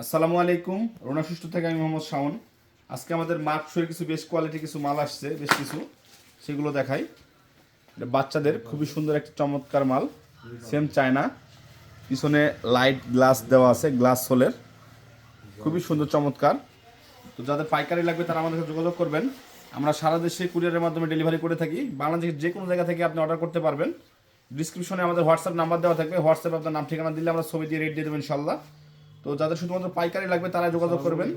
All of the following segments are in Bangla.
আসসালামু আলাইকুম। রোনা সুস্থ থেকে আমি মোহাম্মদ শাওন। আজকে আমাদের মার্কসের কিছু বেশ কোয়ালিটি কিছু মাল আসছে, বেশ কিছু। সেগুলো দেখাই। বাচ্চাদের খুবই সুন্দর একটা চমৎকার মাল। Same China. পিছনে লাইট গ্লাস দেওয়া আছে গ্লাস সোলের খুবই সুন্দর, চমৎকার। তো যাদের পাইকারি লাগবে তারা আমাদের সাথে যোগাযোগ করবেন। আমরা সারা দেশে কুরিয়ারের মাধ্যমে ডেলিভারি করে থাকি। বাংলাদেশের যে কোনো জায়গা থেকে আপনি অর্ডার করতে পারবেন। ডিসক্রিপশনে আমাদের হোয়াটসঅ্যাপ নাম্বার দেওয়া থাকবে। হোয়াটসঅ্যাপে আপনার নাম, ঠিকানা দিলে আমরা ছবি দিয়ে রেট দিয়ে দেবেন ইনশাল্লাহ তো যাদের শুধুমাত্র পাইকারি লাগবে তারা যোগাযোগ করবেন।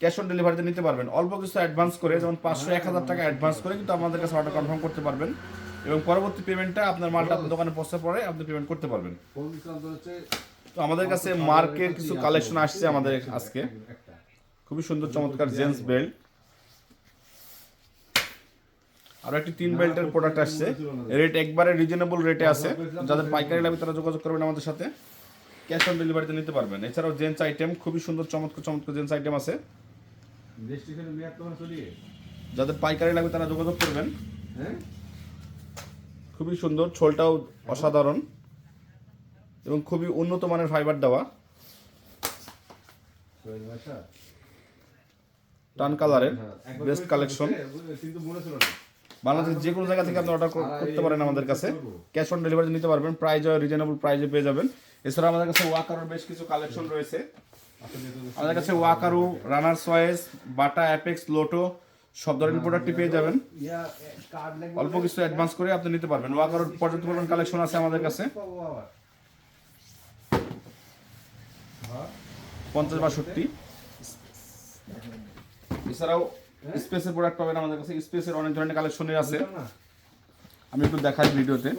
ক্যাশ অন ডেলিভারিতে নিতে পারবেন। অল্প কিছু অ্যাডভান্স করে যেমন পাঁচশো এক হাজার টাকা অ্যাডভান্স করে কিন্তু আমাদের কাছে অর্ডার কনফার্ম করতে পারবেন। এবং পরবর্তী পেমেন্টটা আপনার মালটা আপনার দোকানে পৌঁছার পরে আপনি পেমেন্ট করতে পারবেন। তো আমাদের কাছে মার্কের কিছু কালেকশন আসছে আমাদের আজকে। খুবই সুন্দর চমৎকার জেন্টস বেল্ট আরও একটি তিন বেল্টের প্রোডাক্ট আসছে। রেট একবারে রিজনেবল রেটে আছে। যাদের পাইকারি লাগবে তারা যোগাযোগ করবেন আমাদের সাথে। ক্যাশ অন ডেলিভারিতে নিতে পারবেন। এছাড়াও জেন্টস আইটেম খুবই সুন্দর চমৎকার চমৎকার জেন্টস আইটেম আছে। যাদের পাইকারি লাগবে তারা যোগাযোগ করবেন। খুবই সুন্দর ছোলটাও অসাধারণ এবং খুবই উন্নত মানের ফাইবার দেওয়া। টান কালারের বেস্ট কালেকশন বাংলাদেশের যে কোনো জায়গা থেকে আপনি অর্ডার করতে পারেন আমাদের কাছে। ক্যাশ অন ডেলিভারি নিতে পারবেন। প্রাইস রিজনেবল প্রাইজে পেয়ে যাবেন। এছাড়া আমাদের কাছে ওয়াকারোর বেশ কিছু কালেকশন রয়েছে। আমাদের কাছে ওয়াকারু রানার সয়েস বাটা, অ্যাপেক্স, লোটো, সব ধরনের প্রোডাক্টই পেয়ে যাবেন। অল্প কিছু অ্যাডভান্স করে আপনি নিতে পারবেন। ওয়াকারোর পর্যাপ্ত পরিমাণ কালেকশন আছে আমাদের কাছে। পঞ্চাশ বাষট্টি। এছাড়াও স্পেসের প্রোডাক্ট পাবেন আমাদের কাছে। স্পেসের অনেক ধরনের কালেকশনের আছে। আমি একটু দেখাই ভিডিওতে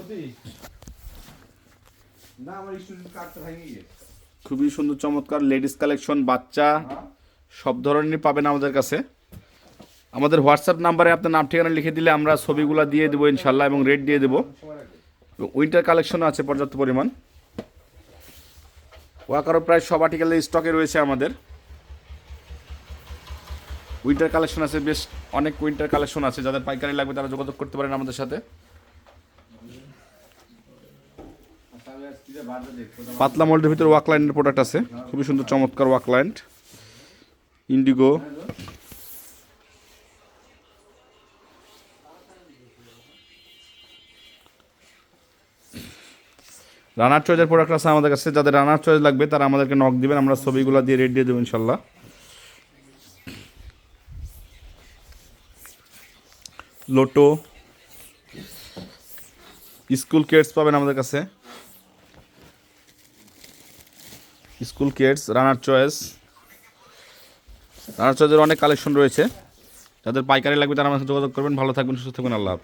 না আমার স্টুডেন্ট কার্ডটা ভেঙে গিয়েছে খুবই সুন্দর চমৎকার লেডিস কালেকশন বাচ্চা সব ধরনের পাবেন আমাদের কাছে। আমাদের হোয়াটসঅ্যাপ নাম্বারে আপনার নাম ঠিকানা লিখে দিলে আমরা ছবিগুলো দিয়ে দেবো ইনশাল্লাহ এবং রেট দিয়ে দেবো। এবং উইন্টার কালেকশনও আছে পর্যাপ্ত পরিমাণ। ওয়াকারও প্রায় সব আর্টিকেলের স্টকে রয়েছে আমাদের। উইন্টার কালেকশন আছে বেশ অনেক উইন্টার কালেকশন আছে। যাদের পাইকারি লাগবে তারা যোগাযোগ করতে পারেন আমাদের সাথে আচ্ছা আমি আজকে যে বারটা দেখব পাতলা মোল্ডের ভিতরে ওয়াকলাইনের প্রোডাক্ট আছে। খুবই সুন্দর, চমৎকার ওয়াকলাইন্ট ইন্ডিগো রানার চয়েসের প্রোডাক্ট আছে আমাদের কাছে। যাদের রানার চয়েস লাগবে, তারা আমাদেরকে নক দিবেন। আমরা ছবিগুলো দিয়ে রেড দিয়ে দেবো ইনশাল্লাহ। লোটো স্কুল কেটস পাবেন আমাদের কাছে। School kids, runner choice. Runner চয়েসের অনেক কালেকশন রয়েছে। যাদের পাইকারি লাগবে তারা আমার সাথে যোগাযোগ করবেন। ভালো থাকবেন, সুস্থ থাকবেন, আল্লাহ হাফেজ।